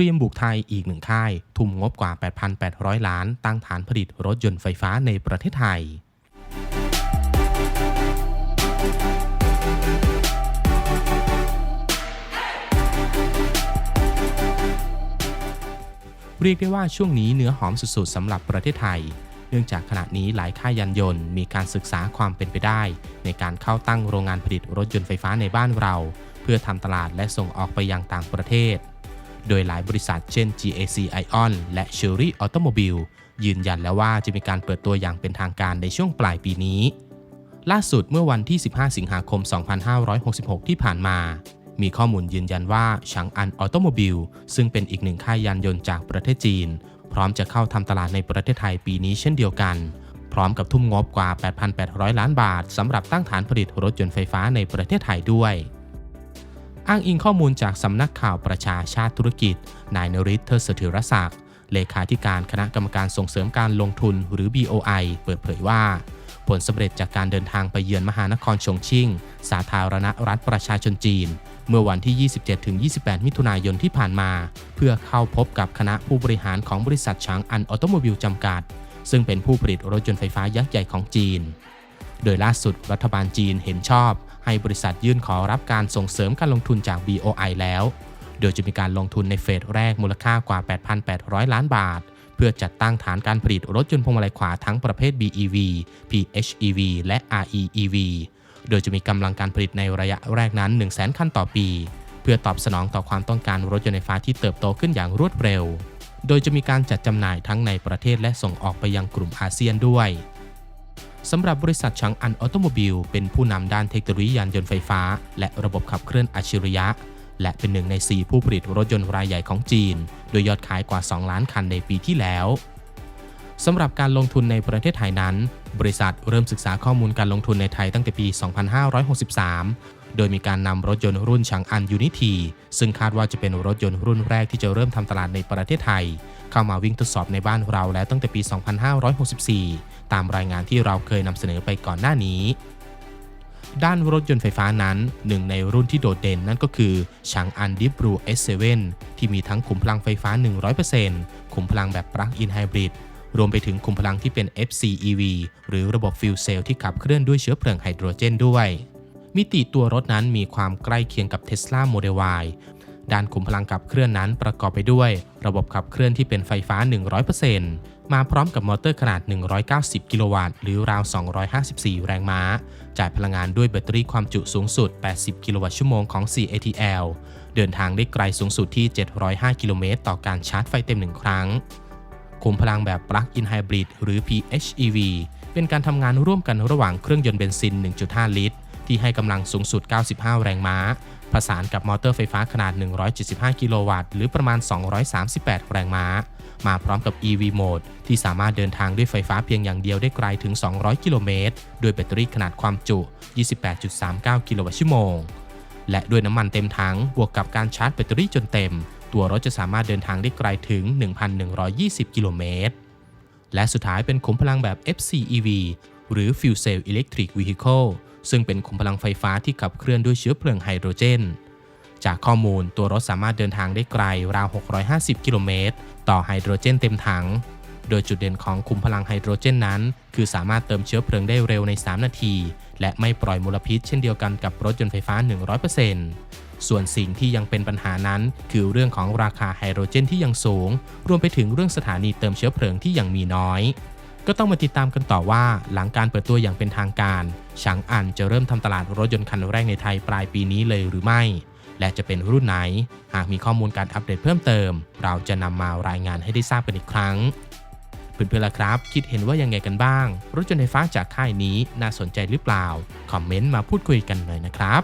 รียมบุกไทยอีกหนึ่งค่าย ทุ่มงบกว่า 8,800 ล้าน ตั้งฐานผลิตรถยนต์ไฟฟ้าในประเทศไทยเรียกได้ว่าช่วงนี้เนื้อหอมสุดๆสำหรับประเทศไทย เนื่องจากขณะนี้หลายค่ายยานยนต์มีการศึกษาความเป็นไปได้ ในการเข้าตั้งโรงงานผลิตรถยนต์ไฟฟ้าในบ้านเรา เพื่อทำตลาดและส่งออกไปยังต่างประเทศ โดยหลายบริษัทเช่น GAC Ion และ Chery Automobile ยืนยันแล้วว่าจะมีการเปิดตัวอย่างเป็นทางการในช่วงปลายปีนี้ ล่าสุดเมื่อวันที่ 15 สิงหาคม 2566 ที่ผ่านมา มีข้อมูลยืนยันว่าฉางอันออโตโมบิลซึ่งเป็นอีกหนึ่งค่ายยานยนต์จากประเทศจีน พร้อมจะเข้าทำตลาดในประเทศไทยปีนี้เช่นเดียวกัน พร้อมกับทุ่มงบกว่า 8,800 ล้านบาทสำหรับตั้งฐานผลิตรถยนต์ไฟฟ้าในประเทศไทยด้วย อ้างอิงข้อมูลจากสำนักข่าวประชาชาติธุรกิจ นายนริศเทอร์สถิรศักดิ์เลขาธิการคณะกรรมการส่งเสริมการลงทุนหรือ BOI เปิดเผยว่า ผลสำเร็จจากการเดินทางไปเยือนมหานครชงชิ่ง สาธารณรัฐประชาชนจีน เมื่อวันที่ 27-28 มิถุนายนที่ผ่านมา เพื่อเข้าพบกับคณะผู้บริหารของบริษัทช้างอันออโตโมบิลจำกัด ซึ่งเป็นผู้ผลิตรถยนต์ไฟฟ้ายักษ์ใหญ่ของจีน โดยล่าสุดรัฐบาลจีนเห็นชอบ ให้บริษัทยื่นขอรับการส่งเสริมการลงทุนจาก BOI แล้ว โดยจะมีการลงทุนในเฟสแรกมูลค่ากว่า 8,800 ล้านบาท เพื่อจัดตั้งฐานการผลิตรถยนต์พวงมาลัยขวาทั้งประเภท BEV PHEV และ REEV โดยจะมีกำลังการผลิตในระยะแรกนั้น 100,000 คันต่อปี เพื่อตอบสนองต่อความต้องการรถยนต์ไฟฟ้าที่เติบโตขึ้นอย่างรวดเร็ว โดยจะมีการจัดจำหน่ายทั้งในประเทศและส่งออกไปยังกลุ่มอาเซียนด้วย สำหรับบริษัทชังอันออโตโมบิลเป็นผู้นำด้านเทคโนโลยียานยนต์ไฟฟ้า และระบบขับเคลื่อนอัจฉริยะ และเป็นหนึ่งใน 4 ผู้ผลิตรถยนต์รายใหญ่ของจีน โดยยอดขายกว่า 2 ล้านคันในปีที่แล้วสำหรับการลงทุนในประเทศไทยนั้น บริษัทเริ่มศึกษาข้อมูลการลงทุนในไทยตั้งแต่ปี 2563 โดยมีการนำรถยนต์รุ่นชางอันยูนิทีซึ่งคาดว่าจะเป็นรถยนต์รุ่นแรกที่จะเริ่มทำตลาดในประเทศไทย เข้ามาวิ่งทดสอบในบ้านเราแล้วตั้งแต่ปี 2564 ตามรายงานที่เราเคยนำเสนอไปก่อนหน้านี้ ด้านรถยนต์ไฟฟ้านั้นหนึ่งในรุ่นที่โดดเด่นนั่นก็คือชางอันดิบรู S7 ที่มีทั้งขุมพลังไฟฟ้า 100%ขุมพลังแบบปลั๊กอินไฮบริดรวมไปถึงขุมพลังที่เป็น FCEV หรือระบบฟิวเซลที่ขับเคลื่อนด้วยเชื้อเพลิงไฮโดรเจนด้วย มิติตัวรถนั้นมีความใกล้เคียงกับ Tesla Model Y ด้านขุมพลังขับเคลื่อนนั้นประกอบไปด้วย ระบบขับเคลื่อนที่เป็นไฟฟ้า 100%มาพร้อมกับมอเตอร์ขนาด 190 กิโลวัตต์ หรือราว 254 แรงม้า จ่ายพลังงานด้วยแบตเตอรี่ความจุสูงสุด 80 กิโลวัตต์ชั่วโมงของ CATL เดินทางได้ไกลสูงสุดที่ 705 กิโลเมตรต่อการชาร์จไฟเต็ม1ครั้ง ขุมพลังแบบ Plug-in Hybrid หรือ PHEV เป็นการทำงานร่วมกันระหว่างเครื่องยนต์เบนซิน 1.5 ลิตร ที่ให้กำลังสูงสุด 95 แรงม้าผสานกับมอเตอร์ไฟฟ้าขนาด 175 กิโลวัตต์ หรือประมาณ 238 แรงม้า มาพร้อมกับ EV Mode ที่สามารถเดินทางด้วยไฟฟ้าเพียงอย่างเดียวได้ไกลถึง 200 กิโลเมตร ด้วยแบตเตอรี่ขนาดความจุ 28.39 กิโลวัตต์ชั่วโมง และด้วยน้ำมันเต็มถัง บวกกับการชาร์จแบตเตอรี่จนเต็ม ตัวรถจะสามารถเดินทางได้ไกลถึง 1,120 กิโลเมตร และสุดท้ายเป็นขุมพลังแบบ FCEV หรือ Fuel Cell Electric Vehicle ซึ่งเป็นขุมพลังไฟฟ้าที่ขับเคลื่อนด้วยเชื้อเพลิงไฮโดรเจน จากข้อมูลตัวรถสามารถเดินทางได้ไกลราว 650 กิโลเมตร ต่อไฮโดรเจนเต็มถัง โดยจุดเด่นของขุมพลังไฮโดรเจนนั้น คือสามารถเติมเชื้อเพลิงได้เร็วใน 3 นาที และไม่ปล่อยมลพิษเช่นเดียวกันกับรถยนต์ไฟฟ้า 100%ส่วนสิ่งที่ยังเป็นปัญหานั้น คือเรื่องของราคาไฮโดรเจนที่ยังสูง รวมไปถึงเรื่องสถานีเติมเชื้อเพลิงที่ยังมีน้อย ก็ต้องมาติดตามกันต่อว่า หลังการเปิดตัวอย่างเป็นทางการฉางอันจะเริ่มทำตลาดรถยนต์คันแรกในไทยปลายปีนี้เลยหรือไม่ และจะเป็นรุ่นไหน หากมีข้อมูลการอัปเดตเพิ่มเติม เราจะนำมารายงานให้ได้ทราบกันอีกครั้งเพื่อนๆล่ะครับ คิดเห็นว่ายังไงกันบ้าง รถยนต์ไฟฟ้าจากค่ายนี้น่าสนใจหรือเปล่า คอมเมนต์มาพูดคุยกันหน่อยนะครับ